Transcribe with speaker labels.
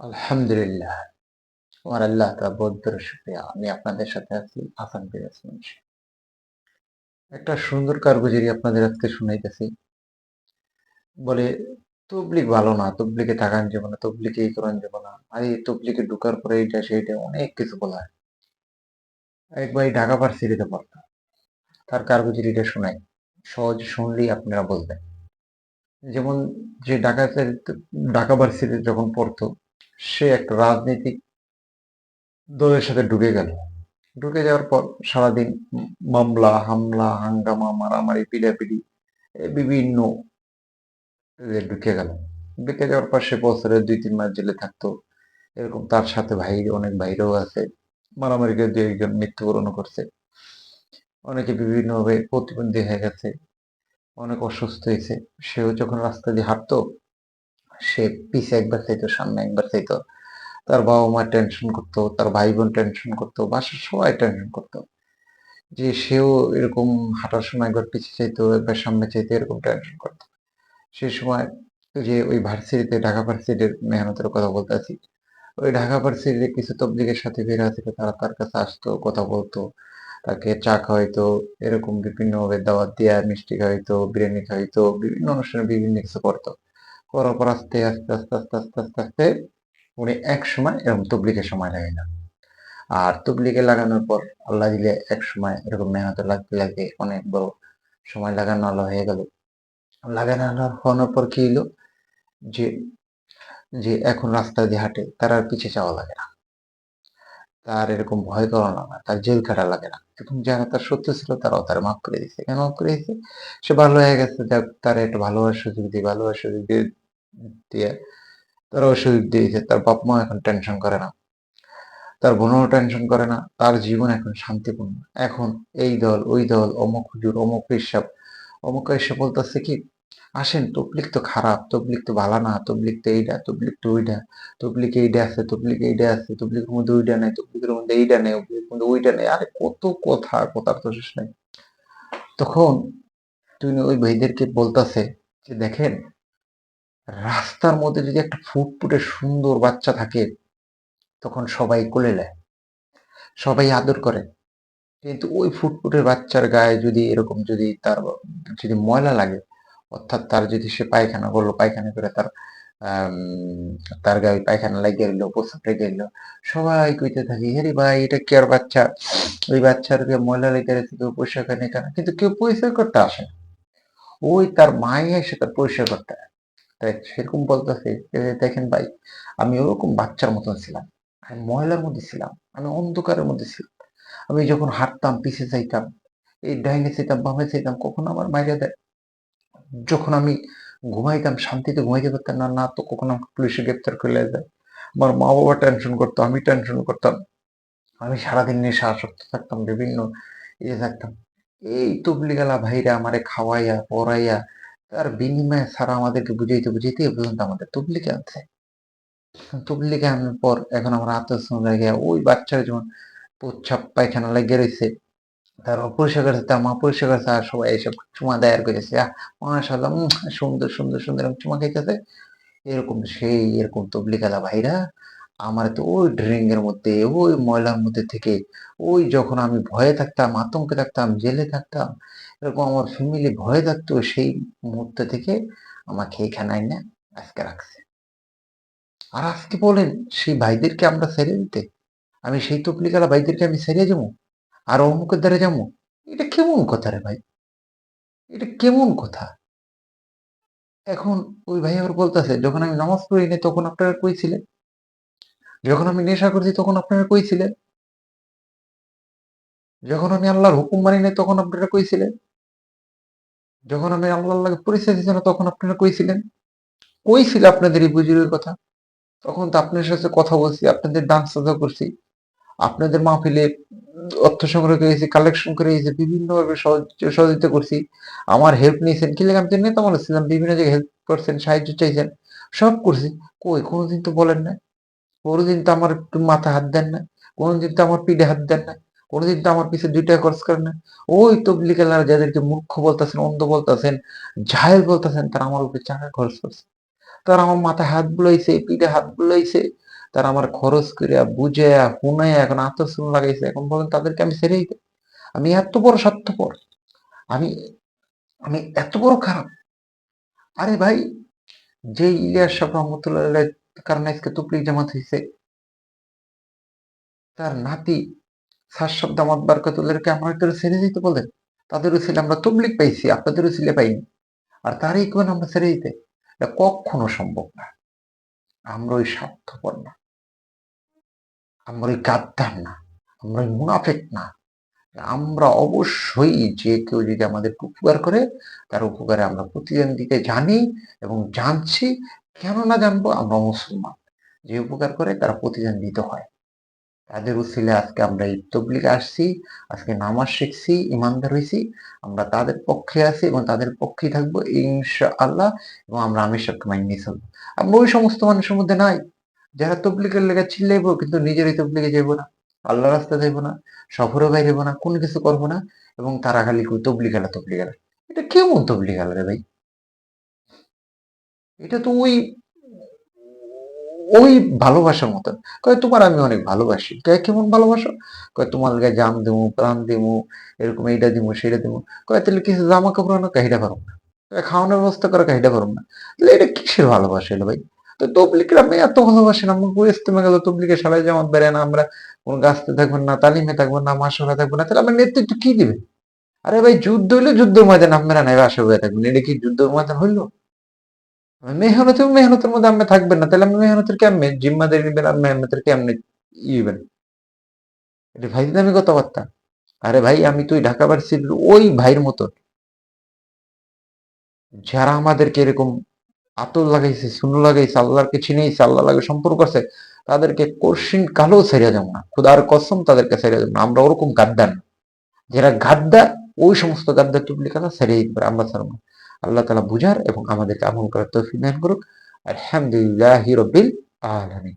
Speaker 1: আলহামদুলিল্লাহ। আমার আল্লাহ তাআলা বহুত আমি আপনাদের সাথে আছি হাসান একটা সুন্দর কারগুজারি আপনাদের আজকে শুনাইতেছি। বলে তবলিগ ভালো না, তবলিগে থাকান যাবে না, তবলিগে এই করান যাবে না। আরে তবলিগে ঢুকার পরে এইটা সেইটা অনেক কিছু বলা হয়। এক ভাই ঢাকা ভার্সিটিতে পড়তো। তার কারগুজারিটা শোনাই সহজ শুনলেই আপনারা বুঝবেন। যেমন যে ঢাকা ভার্সিটিতে যখন পড়তো সে একটা রাজনৈতিক দলের সাথে ঢুকে গেল। ঢুকে যাওয়ার পর সারাদিন মামলা, হামলা, হাঙ্গামা, মারামারি, পিড়াপিড়ি বিভিন্ন ঢুকে গেল। ঢুকে যাওয়ার পর সে বছরে দুই, তিন মাস জেলে থাকতো। এরকম তার সাথে ভাই, অনেক ভাইরাও আছে। মারামারিকে দু একজন মৃত্যুবরণ করছে। অনেকে বিভিন্নভাবে প্রতিবন্ধী হয়ে গেছে। অনেক অসুস্থ হয়েছে। সেও যখন রাস্তা দিয়ে হাঁটতো সে পিছে একবার চাইতো, সামনে একবার চাইতো। তার বাবা মা টেনশন করতো, তার ভাই বোন টেনশন করতো, বাসার সবাই টেনশন করতো। যে সেও এরকম হাঁটার সময় একবার পিছিয়ে চাইতো, একবার সামনে চাইতো, এরকম টেনশন করতো। সেই সময় যে ওই ভার্সিটিতে, ঢাকা ভার্সিটির মেহনতের কথা বলতে আছি ওই ঢাকা ভার্সিটির কিছু তবলিগের সাথে বের ছিল তারা তার কাছে আসতো, কথা বলতো, তাকে চা খাওয়াইতো, এরকম বিভিন্নভাবে দাওয়াত দিয়া, মিষ্টি খাওয়াইতো, বিরিয়ানি খাওয়াইতো, বিভিন্ন অনুষ্ঠানে বিভিন্ন কিছু করতো। করার পর আস্তে আস্তে আস্তে আস্তে আস্তে আস্তে আস্তে উনি এক সময় এরকম তবলিকে সময় লাগাইলাম আর তবলিকে লাগানোর পর আল্লাহ দিলে এক সময় এরকম মেহনত লাগতে লাগে অনেক বড় সময় লাগানো আল্লাহ হয়ে গেল। লাগানো হওয়ানোর পর কি হলো যে যে এখন রাস্তা দিয়ে হাঁটে, তার আর পিছিয়ে যাওয়া লাগে না। তার এরকম ভয় করানো না, তার জেল খাটা লাগে না। এবং যারা তার সত্য ছিল তারাও তার মাফ করে দিয়েছে। কেন মাফ করে দিয়েছে? সে ভালো হয়ে গেছে, যাক, তার একটা ভালোবাসার সুযোগ দিয়ে ভালোবাসার সুযোগ দিয়ে দিয়ে তারাও সুযোগ দিয়েছে। তার বাপ মা এখন টেনশন করে না। তার বোনও টেনশন করে না। তার জীবন এখন শান্তিপূর্ণ। এখন এই দল, ওই দল, অমুক হুজুর, অমুক হিসাব অমুক হিসাব বলতেছে কি আসেন তবলিক তো খারাপ তবলিক তো ভালো না তবলিক তো এইটা তবলিক তো ওইটা তবলিক এইটা আছে তবলিক এইটা আছে তবলিকের মধ্যে ওইটা নেই তবলিকের মধ্যে এইটা নেই মধ্যে ওইটা নেই, আরে কত কথা কথার তো শেষ নেই। তখন তুমি ওই ভাইদেরকে বলতেছে যে, দেখেন, রাস্তার মধ্যে যদি একটা ফুটফুটে সুন্দর বাচ্চা থাকে, তখন সবাই কোলে নেয়, সবাই আদর করে। কিন্তু ওই ফুটফুটের বাচ্চার গায়ে যদি এরকম যদি তার যদি ময়লা লাগে অর্থাৎ তার যদি সে পায়খানা করল, পায়খানা করে তার তার গায়ে পায়খানা লাগিয়ে গেলো প্রস্রাব লেগে গেলো সবাই কইতে থাকি হ্যাঁ ভাই, এটা কি আর বাচ্চা? ওই বাচ্চার ময়লা লেগে গেছে, কেউ পরিষ্কার করে কেন? কিন্তু কেউ পরিষ্কার করতে আসে ওই তার মাই এসে তার পরিষ্কার করতে তাই সেরকম বলতেছে দেখেন ভাই, আমি ওরকম বাচ্চার মতন ছিলাম। আমি ময়লার মধ্যে ছিলাম, আমি অন্ধকারের মধ্যে ছিলাম। আমি যখন হাঁটতাম, পিছে চাইতাম এই ডাইনে চাইতাম বামে চাইতাম কখন আমার মাইরে দেয় যখন আমি ঘুমাইতাম, শান্তিতে ঘুমাইতে পারতাম না না তো কখনো আমাকে পুলিশে গ্রেপ্তার করে যায়। আমার মা বাবা টেনশন করতো, আমি টেনশন করতাম। আমি সারাদিন নেশা, আসক্ত থাকতাম, বিভিন্ন ইয়ে থাকতাম। এই তবলিগালা ভাইরা আমারে খাওয়াইয়া, পড়াইয়া, তার বিনিময়ে সারা আমাদেরকে বুঝাইতে বুঝাইতে এ পর্যন্ত আমাদের তবলিকে আনছে। তবলিকে আনার পর এখন আমরা আত্মস্থান জায়গায় ওই বাচ্চারা যেমন প্রচ্ছাপ পায়খানা লেগে রয়েছে তার পরিষ্কার তার মা পরিষ্কার আর সবাই এসব চুমা দেয়ার করেছে। মাশাল্লাহ সুন্দর সুন্দর সুন্দর চুমা খাইতেছে। এরকম, সেই এরকম তবলিকালা ভাইরা আমার তো ওই ড্রিং এর মধ্যে, ওই ময়লার মধ্যে থেকে, ওই যখন আমি ভয়ে থাকতাম, আতঙ্কে থাকতাম, জেলে থাকতাম, এরকম আমার ফ্যামিলি ভয়ে থাকতো, সেই মুহূর্ত থেকে আমাকে এখানে আইনা আজকে রাখছে। আর আজকে বলেন, সেই ভাইদেরকে আমরা ছেড়ে দিতে? আমি সেই তবলিকালা ভাইদেরকে আমি ছেড়ে যাব আর অমুকের দ্বারা যাব এটা কেমন কথা রে ভাই? এটা কেমন কথা? এখন ওই ভাই আবার বলতেছে, যখন আমি নামাজ পড়ি নি তখন আপনারা কই ছিলেন? যখন আমি নেশা করছি তখন আপনারা কইছিলেন যখন আমি আল্লাহর হুকুম মানি নাই তখন আপনারা কই ছিলেন? যখন আমি আল্লাহ পরিচয় দিচ্ছি না তখন আপনারা কই ছিলেন? কই ছিল আপনাদের এই বুজুরের কথা? তখন তো আপনার সাথে কথা বলছি, আপনাদের ডান্স করছি, আপনাদের মাহফিলে অর্থ সংগ্রহ করেছি কালেকশন করে করেছি, বিভিন্নভাবে সহযোগিতা করছি। আমার হেল্প নিয়েছেন কি লেগে আমি তো, নেতা ছিলাম, বিভিন্ন জায়গায় হেল্প করছেন, সাহায্য চাইছেন, সব করছি। কই, কোনোদিন তো বলেন না। কোনোদিন তো আমার মাথা হাত দেন না। কোনোদিন তো আমার পিঠে হাত দেন না। কোনোদিন তো আমার পিছিয়ে দুইটা খরচ করেন না। ওই তবলিকালারা যাদেরকে মূর্খ বলতেছেন, অন্ধ বলতেছেন ঝায়েল বলতেছেন, তারা আমার উপরে চাকা খরচ করছে। তারা আমার মাথায় হাত বুলাইছে, পিঠে হাত বুলাইছে। তারা আমার খরচ করিয়া বুঝে হুনে এখন আত্মসুন লাগাইছে, এখন বলেন তাদেরকে আমি ছেড়ে দিতে। আমি এত বড় স্বার্থপর, আমি আমি এত বড় খারাপ। আরে ভাই, যে ইলিয়াস সাহেব রহমতুল্লাহ কারণে আজকে তুবলিক জামাত হয়েছে তার নাতি সার দামাত বারকাতুল্লাহকে আমরা একটু ছেড়ে দিতে বলেন। তাদেরও ছেলে আমরা তবলিক পাইছি আপনাদেরও ছেলে পাইনি। আর তারই কোন আমরা ছেড়ে দিতে? এটা কখনো সম্ভব না। আমরা ওই স্বার্থপর না। আমরা ওই গাদ্দার না। আমরা ওই মুনাফেক না। আমরা অবশ্যই যে কেউ যদি আমাদের উপকার করে, তার উপকারে আমরা প্রতিদান দিতে জানি এবং জানছি কেন না জানব আমরা মুসলমান। যে উপকার করে, তারা প্রতিদান দিতে হয়। তাদের উচিলে আজকে আমরা এই তবলিগে আসছি, আজকে নামাজ শিখছি ইমানদার হয়েছি আমরা তাদের পক্ষে আছি এবং তাদের পক্ষেই থাকব ইনশা আল্লাহ এবং আমরা আমির সাথে মাইনে চলবো। আমরা ওই সমস্ত মানুষের মধ্যে নাই, যারা তবলিগের লেগে চিল্লাইবো কিন্তু নিজেরই তবলিগে যাইবো না আল্লাহ রাস্তা যাইবো না সফরে বাইরেবো না, কোনো কিছু করব না এবং তারা খালি তবলি খেলা তবলি খেলা এটা কেমন তবলি খেলা রে ভাই? এটা তো ওই ওই ভালোবাসার মতন। কয়, তোমার আমি অনেক ভালোবাসি। কয়, কেমন ভালোবাসো? কয়, তোমার গায়ে জাম দেবো প্রাণ দেবো এরকম এইটা দিব সেটা দিব কয়, তাহলে কিছু জামা কাপড় আনো কাহিটা পারো না খাওয়ানোর ব্যবস্থা করা কাহিটা পারো না। তাহলে এটা কিসের ভালোবাসা এলো ভাই? তো তবলিকের আপনি এত ভালোবাসেন আমরা ইস্তেমা গেল, তবলিকে সবাই জামাত বেড়ে না, আমরা কোন গাছতে থাকবেন না, তালিমে থাকবেন না মাসরা থাকব না, তাহলে আমার নেতৃত্ব কি দিবে? আরে ভাই, যুদ্ধ হইলে, যুদ্ধের ময়দান আপনারা নাই বাসা হয়ে থাকবেন, এটা কি যুদ্ধের ময়দান হইল? মেহনত মেহনতের মধ্যে আপনি থাকবেন না। তাহলে আপনি মেহনতের কেমনে? জিম্মাদারি নেবেন আর মেহনতের কেমনে ইবেন? এটা ভাই আমি কথাবার্তা। আরে ভাই, আমি তুই ঢাকা ভার্সিটির ওই ভাইয়ের মতো। যারা আমাদেরকে এরকম আতর লাগাইছে শুনু লাগাইছে, আল্লাহকে চিনেইছে আল্লাহ লাগে সম্পর্ক আছে তাদেরকে কশিন কালো ছেড়ে যাব না। খুদার কসম তাদেরকে ছেড়ে যাব না। আমরা ওরকম গাদ্দার। যারা গাদ্দার, ওই সমস্ত গাদ্দার টুপলি কথা ছেড়ে দিতে পারে। আমরা ছাড়বো না। আল্লাহ তালা বুঝার এবং আমাদেরকে আমল করার তৌফিক দান করুক। আলহামদুলিল্লাহ রবিল আলমী